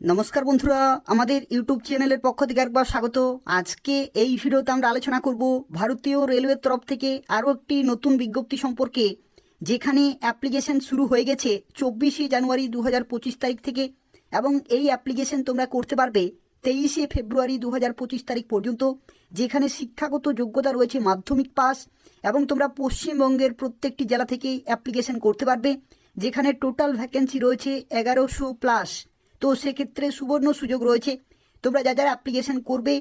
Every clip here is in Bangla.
নমস্কার বন্ধুরা, আমাদের ইউটিউব চ্যানেলের পক্ষ থেকে একবার স্বাগত। আজকে এই ভিডিওতে আমরা আলোচনা করব ভারতীয় রেলওয়ের তরফ থেকে আরও একটি নতুন বিজ্ঞপ্তি সম্পর্কে, যেখানে অ্যাপ্লিকেশন শুরু হয়ে গেছে চব্বিশে জানুয়ারি দু হাজার পঁচিশ তারিখ থেকে এবং এই অ্যাপ্লিকেশন তোমরা করতে পারবে তেইশে ফেব্রুয়ারি দু হাজার পঁচিশ তারিখ পর্যন্ত, যেখানে শিক্ষাগত যোগ্যতা রয়েছে মাধ্যমিক পাস এবং তোমরা পশ্চিমবঙ্গের প্রত্যেকটি জেলা থেকেই অ্যাপ্লিকেশন করতে পারবে, যেখানে টোটাল ভ্যাকেন্সি রয়েছে এগারোশো প্লাস। তো সেক্ষেত্রে সুবর্ণ সুযোগ রয়েছে। তোমরা যা, যারা অ্যাপ্লিকেশন করবে,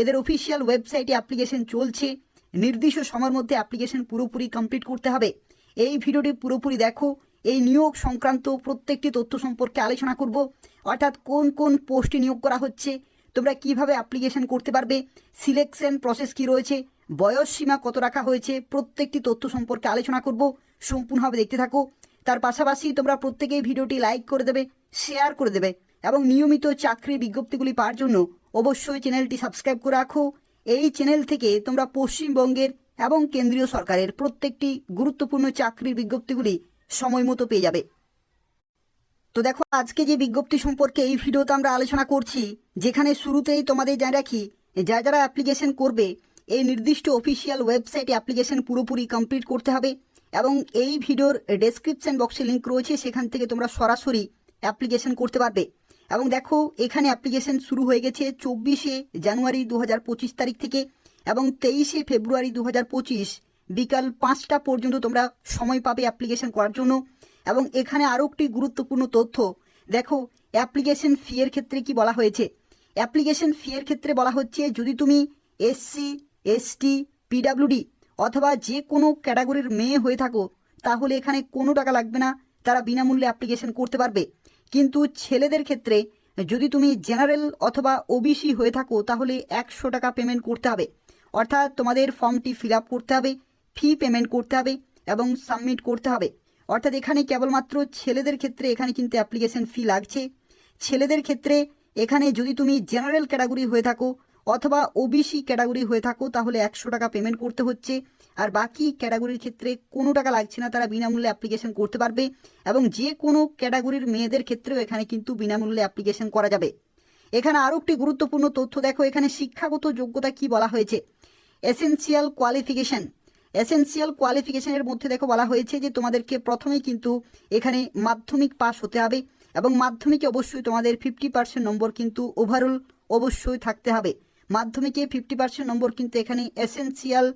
এদের অফিসিয়াল ওয়েবসাইটে অ্যাপ্লিকেশন চলছে। নির্দিষ্ট সময়ের মধ্যে অ্যাপ্লিকেশন পুরোপুরি কমপ্লিট করতে হবে। এই ভিডিওটি পুরোপুরি দেখো। এই নিয়োগ সংক্রান্ত প্রত্যেকটি তথ্য সম্পর্কে আলোচনা করব। অর্থাৎ কোন কোন পোস্টে নিয়োগ করা হচ্ছে, তোমরা কীভাবে অ্যাপ্লিকেশন করতে পারবে সিলেকশন প্রসেস কি রয়েছে, বয়স সীমা কত রাখা হয়েছে, প্রত্যেকটি তথ্য সম্পর্কে আলোচনা করব। সম্পূর্ণভাবে দেখতে থাকো। তার পাশাপাশি তোমরা প্রত্যেকেই ভিডিওটি লাইক করে দেবে শেয়ার করে দেবে এবং নিয়মিত চাকরির বিজ্ঞপ্তিগুলি পাওয়ার জন্য অবশ্যই চ্যানেলটি সাবস্ক্রাইব করে রাখো। এই চ্যানেল থেকে তোমরা পশ্চিমবঙ্গের এবং কেন্দ্রীয় সরকারের প্রত্যেকটি গুরুত্বপূর্ণ চাকরির বিজ্ঞপ্তিগুলি সময় মতো পেয়ে যাবে। তো দেখো, আজকে যে বিজ্ঞপ্তি সম্পর্কে এই ভিডিওতে আমরা আলোচনা করছি, যেখানে শুরুতেই তোমাদের জানিয়ে রাখি যা যারা অ্যাপ্লিকেশন করবে, এই নির্দিষ্ট অফিসিয়াল ওয়েবসাইটে অ্যাপ্লিকেশন পুরোপুরি কমপ্লিট করতে হবে। এবং এই ভিডিওর ডেসক্রিপশন বক্সে লিঙ্ক রয়েছে, সেখান থেকে তোমরা সরাসরি অ্যাপ্লিকেশন করতে পারবে। এবং দেখো, এখানে অ্যাপ্লিকেশন শুরু হয়ে গেছে চব্বিশে জানুয়ারি দু হাজার পঁচিশ তারিখ থেকে এবং তেইশে ফেব্রুয়ারি দু হাজার পঁচিশ বিকাল পাঁচটা পর্যন্ত তোমরা সময় পাবে অ্যাপ্লিকেশন করার জন্য। এবং এখানে আরও একটি গুরুত্বপূর্ণ তথ্য, দেখো অ্যাপ্লিকেশন ফিয়ের ক্ষেত্রে কি বলা হয়েছে? অ্যাপ্লিকেশন ফিয়ের ক্ষেত্রে বলা হচ্ছে, যদি তুমি এসসি এসটি পিডাব্লিউডি অথবা যে কোনো ক্যাটাগরির মেয়ে হয়ে থাকো, তাহলে এখানে কোনো টাকা লাগবে না, তারা বিনামূল্যে অ্যাপ্লিকেশন করতে পারবে। কিন্তু ছেলেদের ক্ষেত্রে যদি তুমি জেনারেল অথবা ওবিসি হয়ে থাকো, তাহলে একশো টাকা পেমেন্ট করতে হবে। অর্থাৎ তোমাদের ফর্মটি ফিল করতে হবে ফি পেমেন্ট করতে হবে এবং সাবমিট করতে হবে। অর্থাৎ এখানে কেবলমাত্র ছেলেদের ক্ষেত্রে এখানে কিন্তু অ্যাপ্লিকেশন ফি লাগছে। ছেলেদের ক্ষেত্রে এখানে যদি তুমি জেনারেল ক্যাটাগরি হয়ে থাকো অথবা ওবিসি ক্যাটাগরি হয়ে থাকো, তাহলে একশো টাকা পেমেন্ট করতে হচ্ছে। আর বাকি ক্যাটাগরির ক্ষেত্রে কোনো টাকা লাগছে না, তারা বিনামূল্যে অ্যাপ্লিকেশন করতে পারবে এবং যে কোনো ক্যাটাগরির মেয়েদের ক্ষেত্রেও এখানে কিন্তু বিনামূল্যে অ্যাপ্লিকেশন করা যাবে। এখানে আরও একটি গুরুত্বপূর্ণ তথ্য দেখো, এখানে শিক্ষাগত যোগ্যতা কি বলা হয়েছে? এসেন্সিয়াল কোয়ালিফিকেশন এসেন্সিয়াল কোয়ালিফিকেশনের মধ্যে দেখো বলা হয়েছে যে তোমাদেরকে প্রথমেই কিন্তু এখানে মাধ্যমিক পাস হতে হবে এবং মাধ্যমিকে অবশ্যই তোমাদের ফিফটি পার্সেন্ট নম্বর কিন্তু ওভারঅল অবশ্যই থাকতে হবে। মাধ্যমিকে ফিফটি পার্সেন্ট নম্বর কিন্তু এখানে এসেন্সিয়াল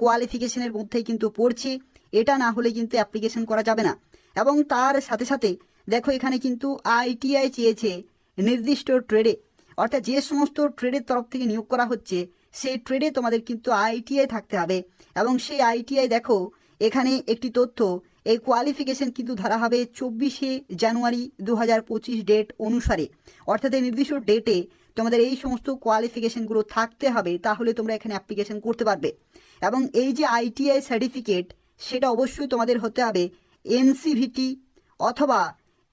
কোয়ালিফিকেশনের মধ্যেই কিন্তু পড়ছে। এটা না হলে কিন্তু অ্যাপ্লিকেশন করা যাবে না। এবং তার সাথে সাথে দেখো এখানে কিন্তু আইটিআই চেয়েছে নির্দিষ্ট ট্রেডে অর্থাৎ যে সমস্ত ট্রেডের তরফ থেকে নিয়োগ করা হচ্ছে, সেই ট্রেডে তোমাদের কিন্তু আইটিআই থাকতে হবে। এবং সেই আইটিআই দেখো, এখানে একটি তথ্য, এই কোয়ালিফিকেশন কিন্তু ধরা হবে চব্বিশে জানুয়ারি দু হাজার পঁচিশ ডেট অনুসারে। অর্থাৎ এই নির্দিষ্ট ডেটে তোমাদের এই সমস্ত কোয়ালিফিকেশানগুলো থাকতে হবে, তাহলে তোমরা এখানে অ্যাপ্লিকেশন করতে পারবে। এবং এই যে আইটিআই সার্টিফিকেট সেটা অবশ্যই তোমাদের হতে হবে এনসিভিটি অথবা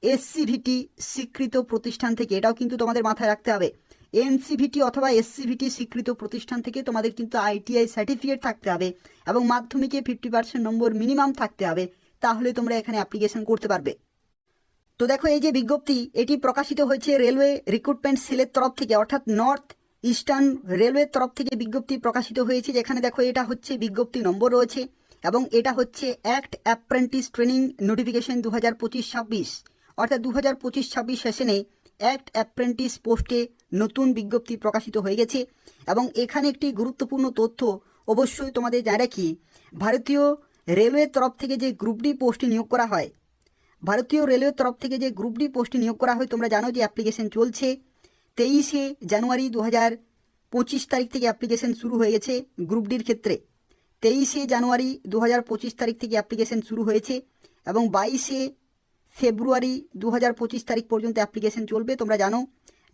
এসসিভিটি স্বীকৃত প্রতিষ্ঠান থেকে, এটাও কিন্তু তোমাদের মাথায় রাখতে হবে। এনসিভিটি অথবা এসসিভিটি স্বীকৃত প্রতিষ্ঠান থেকে তোমাদের কিন্তু আইটিআই সার্টিফিকেট থাকতে হবে এবং মাধ্যমিকে ফিফটি পার্সেন্ট নম্বর মিনিমাম থাকতে হবে, তাহলে তোমরা এখানে অ্যাপ্লিকেশন করতে পারবে। তো দেখো, এই যে বিজ্ঞপ্তি, এটি প্রকাশিত হয়েছে রেলওয়ে রিক্রুটমেন্ট সেলের তরফ থেকে, অর্থাৎ নর্থ ইস্টার্ন রেলওয়ের তরফ থেকে বিজ্ঞপ্তি প্রকাশিত হয়েছে, যেখানে দেখো, এটা হচ্ছে বিজ্ঞপ্তি নম্বর রয়েছে, এবং এটা হচ্ছে অ্যাক্ট অ্যাপ্রেন্টিস ট্রেনিং নোটিফিকেশন দু হাজার পঁচিশ ছাব্বিশ। অর্থাৎ দু হাজার পঁচিশ ছাব্বিশ সেশনে অ্যাক্ট অ্যাপ্রেন্টিস পোস্টে নতুন বিজ্ঞপ্তি প্রকাশিত হয়ে গেছে, এবং এখানে একটি গুরুত্বপূর্ণ তথ্য অবশ্যই তোমাদের জানা রাখি, ভারতীয় রেলওয়ের তরফ থেকে যে গ্রুপ ডি পোস্টে নিয়োগ করা হয় ভারতীয় রেলওয়ের তরফ থেকে যে গ্রুপ ডি পোস্টে নিয়োগ করা হয়, তোমরা জানো যে অ্যাপ্লিকেশন চলছে। তেইশে জানুয়ারি দু হাজার পঁচিশ তারিখ থেকে অ্যাপ্লিকেশন শুরু হয়ে গেছে গ্রুপ ডির ক্ষেত্রে। তেইশে জানুয়ারি দু হাজার পঁচিশ তারিখ থেকে অ্যাপ্লিকেশন শুরু হয়েছে এবং বাইশে ফেব্রুয়ারি দু হাজার পঁচিশ তারিখ পর্যন্ত অ্যাপ্লিকেশন চলবে। তোমরা জানো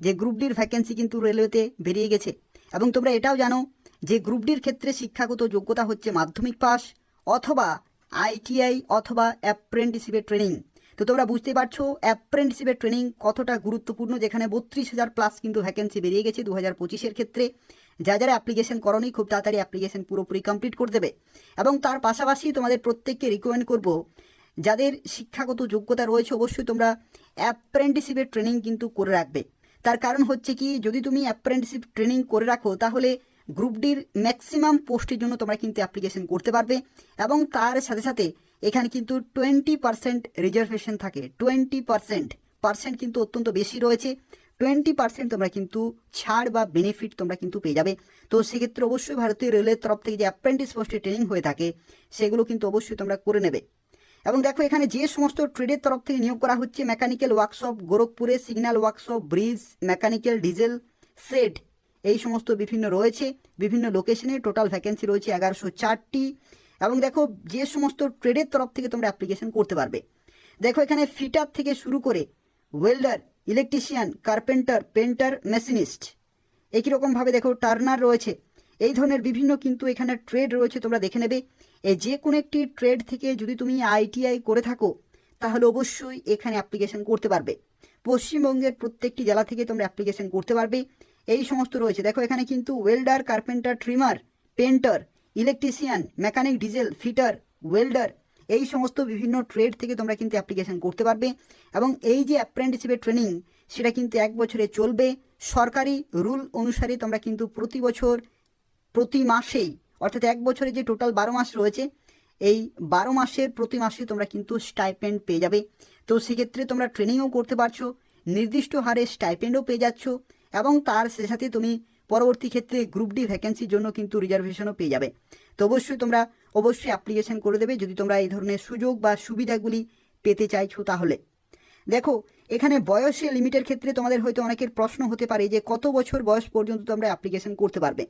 যে গ্রুপ ডির ভ্যাকেন্সি কিন্তু রেলওয়েতে বেরিয়ে গেছে। এবং তোমরা এটাও জানো যে গ্রুপ ডির ক্ষেত্রে শিক্ষাগত যোগ্যতা হচ্ছে মাধ্যমিক পাস অথবা আইটিআই অথবা অ্যাপ্রেন্টিসিপের ট্রেনিং তো তোমরা বুঝতে পারছ অ্যাপ্রেন্টিসিপের ট্রেনিং কতটা গুরুত্বপূর্ণ, যেখানে বত্রিশ হাজার প্লাস কিন্তু ভ্যাকেন্সি বেরিয়ে গেছে দু হাজার পঁচিশের ক্ষেত্রে। যা যারা অ্যাপ্লিকেশন করনি, খুব তাড়াতাড়ি অ্যাপ্লিকেশন পুরোপুরি কমপ্লিট করে দেবে। এবং তার পাশাপাশি তোমাদের প্রত্যেককে রিকমেন্ড করব, যাদের শিক্ষাগত যোগ্যতা রয়েছে, অবশ্যই তোমরা অ্যাপ্রেন্টিসিপের ট্রেনিং কিন্তু করে রাখবে। তার কারণ হচ্ছে কি, যদি তুমি অ্যাপ্রেন্টিসশিপ ট্রেনিং করে রাখো, তাহলে গ্রুপ ডির ম্যাক্সিমাম পোস্টের জন্য তোমরা কিন্তু অ্যাপ্লিকেশন করতে পারবে। এবং তার সাথে সাথে এখানে কিন্তু টোয়েন্টি পার্সেন্ট রিজার্ভেশন থাকে। টোয়েন্টি পার্সেন্ট পার্সেন্ট কিন্তু অত্যন্ত বেশি রয়েছে। টোয়েন্টি পার্সেন্ট তোমরা কিন্তু ছাড় বা বেনিফিট তোমরা কিন্তু পেয়ে যাবে। তো সেক্ষেত্রে অবশ্যই ভারতীয় রেলের তরফ থেকে যে অ্যাপ্রেন্টিস পোস্টে ট্রেনিং হয়ে থাকে, সেগুলো কিন্তু অবশ্যই তোমরা করে নেবে। এবং দেখো, এখানে যে সমস্ত ট্রেডের তরফ থেকে নিয়োগ করা হচ্ছে mechanical workshop গোরখপুরে signal workshop bridge mechanical diesel set এই সমস্ত বিভিন্ন রয়েছে। বিভিন্ন লোকেশনে টোটাল ভ্যাকেন্সি রয়েছে এগারোশো চারটি। এবং দেখো যে সমস্ত ট্রেডের তরফ থেকে তোমরা অ্যাপ্লিকেশন করতে পারবে। দেখো এখানে ফিটার থেকে শুরু করে welder electrician carpenter painter machinist একই রকমভাবে দেখো টার্নার রয়েছে। এই ধরনের বিভিন্ন কিন্তু এখানে ট্রেড রয়েছে তোমরা দেখে নেবে। এই যে কোনো একটি ট্রেড থেকে যদি তুমি আইটিআই করে থাকো, তাহলে অবশ্যই এখানে অ্যাপ্লিকেশন করতে পারবে। পশ্চিমবঙ্গের প্রত্যেকটি জেলা থেকে তোমরা অ্যাপ্লিকেশন করতে পারবে। এই সমস্ত রয়েছে। দেখো এখানে কিন্তু welder carpenter trimmer painter electrician, mechanic, diesel, fitter, welder, এই সমস্ত বিভিন্ন ট্রেড থেকে তোমরা কিন্তু অ্যাপ্লিকেশন করতে পারবে এবং এই যে অ্যাপ্রেন্টিসিপের ট্রেনিং সেটা কিন্তু এক বছরে চলবে। সরকারি রুল অনুসারে তোমরা কিন্তু প্রতি বছর, প্রতি মাসেই, অর্থাৎ এক বছরে যে টোটাল বারো মাস রয়েছে, এই বারো মাসের প্রতি মাসে তোমরা কিন্তু স্টাইপেন্ড পেয়ে যাবে। তো সেক্ষেত্রে তোমরা ট্রেনিংও করতে পারছ, নির্দিষ্ট হারে স্টাইপেন্ডও পেয়ে যাচ্ছ এবং তার সাথে তুমি পরবর্তী ক্ষেত্রে গ্রুপ ডি ভ্যাকেন্সির জন্য কিন্তু রিজার্ভেশনও পেয়ে যাবে। তো অবশ্যই তোমরা অবশ্যই অ্যাপ্লিকেশন করে দেবে যদি তোমরা এই ধরনের সুযোগ বা সুবিধাগুলি পেতে চাইছো তাহলে। দেখো, এখানে বয়সের লিমিটের ক্ষেত্রে তোমাদের হয়তো অনেকের প্রশ্ন হতে পারে যে কত বছর বয়স পর্যন্ত তোমরা অ্যাপ্লিকেশন করতে পারবে।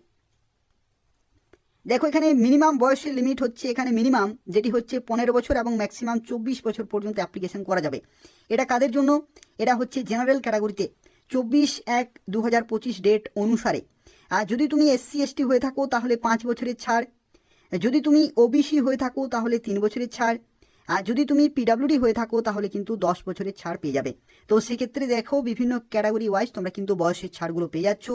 দেখো, এখানে মিনিমাম বয়সের লিমিট হচ্ছে, এখানে মিনিমাম যেটি হচ্ছে পনেরো বছর এবং ম্যাক্সিমাম চব্বিশ বছর পর্যন্ত অ্যাপ্লিকেশন করা যাবে। এটা কাদের জন্য? এটা হচ্ছে জেনারেল ক্যাটাগরিতে চব্বিশ এক দু হাজার পঁচিশ ডেট অনুসারে। আর যদি তুমি এসসি এসটি হয়ে থাকো, তাহলে পাঁচ বছরের ছাড়। যদি তুমি ওবিসি হয়ে থাকো, তাহলে তিন বছরের ছাড়। আর যদি তুমি পিডাব্লিউডি হয়ে থাকো, তাহলে কিন্তু দশ বছরের ছাড় পেয়ে যাবে। তো সেক্ষেত্রে দেখো, বিভিন্ন ক্যাটাগরি ওয়াইজ তোমরা কিন্তু বয়সের ছাড়গুলো পেয়ে যাচ্ছ।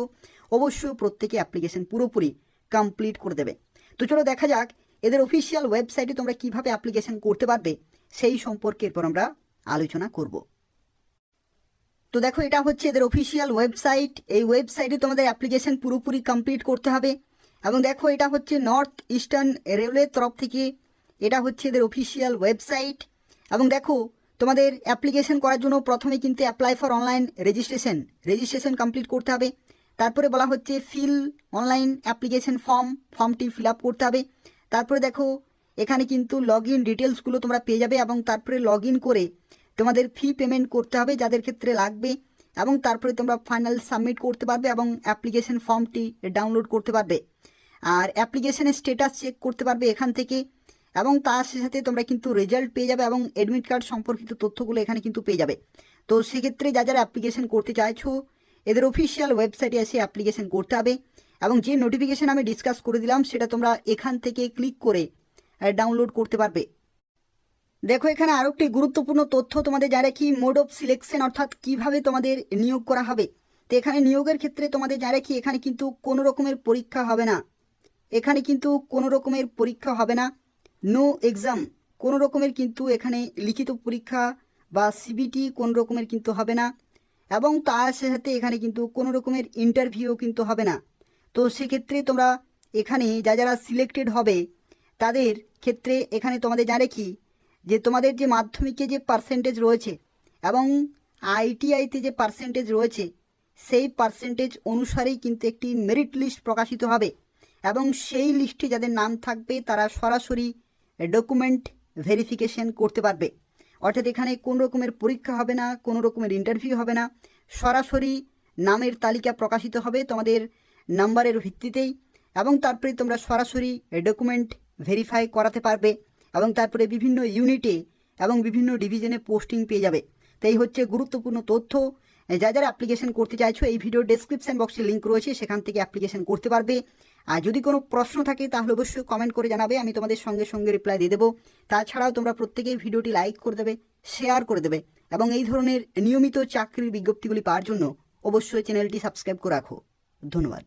অবশ্যই প্রত্যেকে অ্যাপ্লিকেশন পুরোপুরি কমপ্লিট করে দেবে। তো চলো দেখা যাক, এদের অফিসিয়াল ওয়েবসাইটে তোমরা কীভাবে অ্যাপ্লিকেশন করতে পারবে, সেই সম্পর্কে এরপর আমরা আলোচনা করব। তো দেখো, এটা হচ্ছে এদের অফিসিয়াল ওয়েবসাইট এই ওয়েবসাইটে তোমাদের অ্যাপ্লিকেশন পুরোপুরি কমপ্লিট করতে হবে। এবং দেখো, এটা হচ্ছে নর্থ ইস্টার্ন রেলওয়ের তরফ থেকে এটা হচ্ছে এদের অফিসিয়াল ওয়েবসাইট এবং দেখো, তোমাদের অ্যাপ্লিকেশন করার জন্য প্রথমে কিন্তু apply for online registration registration complete করতে হবে। তারপরে বলা হচ্ছে ফিল অনলাইন অ্যাপ্লিকেশন ফর্ম ফর্মটি ফিল আপ করতে হবে। তারপরে দেখো, এখানে কিন্তু লগ ইন ডিটেলসগুলো তোমরা পেয়ে যাবে এবং তারপরে লগ ইন করে তোমাদের ফি পেমেন্ট করতে হবে, যাদের ক্ষেত্রে লাগবে, এবং তারপরে তোমরা ফাইনাল সাবমিট করতে পারবে এবং অ্যাপ্লিকেশন ফর্মটি ডাউনলোড করতে পারবে। আর অ্যাপ্লিকেশনের স্টেটাস চেক করতে পারবে এখান থেকে, এবং তার সাথে তোমরা কিন্তু রেজাল্ট পেয়ে যাবে এবং অ্যাডমিট কার্ড সম্পর্কিত তথ্যগুলো এখানে কিন্তু পেয়ে যাবে। তো সেক্ষেত্রে যা যারা অ্যাপ্লিকেশন করতে চাইছো, এদের অফিসিয়াল ওয়েবসাইটে এসে অ্যাপ্লিকেশন করতে হবে, এবং যে নোটিফিকেশান আমি ডিসকাস করে দিলাম, সেটা তোমরা এখান থেকে ক্লিক করে ডাউনলোড করতে পারবে। দেখো, এখানে আরও একটি গুরুত্বপূর্ণ তথ্য, তোমাদের যা কি মোড অফ সিলেকশন অর্থাৎ কীভাবে তোমাদের নিয়োগ করা হবে। তো এখানে নিয়োগের ক্ষেত্রে তোমাদের যা কি, এখানে কিন্তু কোনো রকমের পরীক্ষা হবে না। এখানে কিন্তু কোনো রকমের পরীক্ষা হবে না। নো এক্সাম কোনো রকমের কিন্তু এখানে লিখিত পরীক্ষা বা সিবিটি কোনো রকমের কিন্তু হবে না। এবং তার সাথে এখানে কিন্তু কোনো রকমের ইন্টারভিউ কিন্তু হবে না। তো সেক্ষেত্রে তোমরা এখানে যা, যারা সিলেক্টেড হবে, তাদের ক্ষেত্রে এখানে তোমাদের যা রেখি যে তোমাদের যে মাধ্যমিকে যে পার্সেন্টেজ রয়েছে এবং আইটিআইতে যে পার্সেন্টেজ রয়েছে, সেই পার্সেন্টেজ অনুসারেই কিন্তু একটি মেরিট লিস্ট প্রকাশিত হবে এবং সেই লিস্টে যাদের নাম থাকবে, তারা সরাসরি ডকুমেন্ট ভেরিফিকেশন করতে পারবে। অর্থাৎ এখানে কোন রকমের পরীক্ষা হবে না, কোনো রকমের ইন্টারভিউ হবে না, সরাসরি নামের তালিকা প্রকাশিত হবে তোমাদের নাম্বারের ভিত্তিতেই এবং তারপরে তোমরা সরাসরি ডকুমেন্ট ভেরিফাই করাতে পারবে। এবং তারপরে বিভিন্ন ইউনিটে এবং বিভিন্ন ডিভিশনে পোস্টিং পেয়ে যাবে। তাই হচ্ছে গুরুত্বপূর্ণ তথ্য। যা যারা অ্যাপ্লিকেশন করতে চাইছো, এই ভিডিও ডেসক্রিপশন বক্সে লিঙ্ক রয়েছে, সেখান থেকে অ্যাপ্লিকেশন করতে পারবে। আর যদি কোনো প্রশ্ন থাকে, তাহলে অবশ্যই কমেন্ট করে জানাবে, আমি তোমাদের সঙ্গে সঙ্গে রিপ্লাই দিয়ে দেবো। তাছাড়াও তোমরা প্রত্যেকেই ভিডিওটি লাইক করে দেবে শেয়ার করে দেবে, এবং এই ধরনের নিয়মিত চাকরির বিজ্ঞপ্তিগুলি পাওয়ার জন্য অবশ্যই চ্যানেলটি সাবস্ক্রাইব করে রাখো। ধন্যবাদ।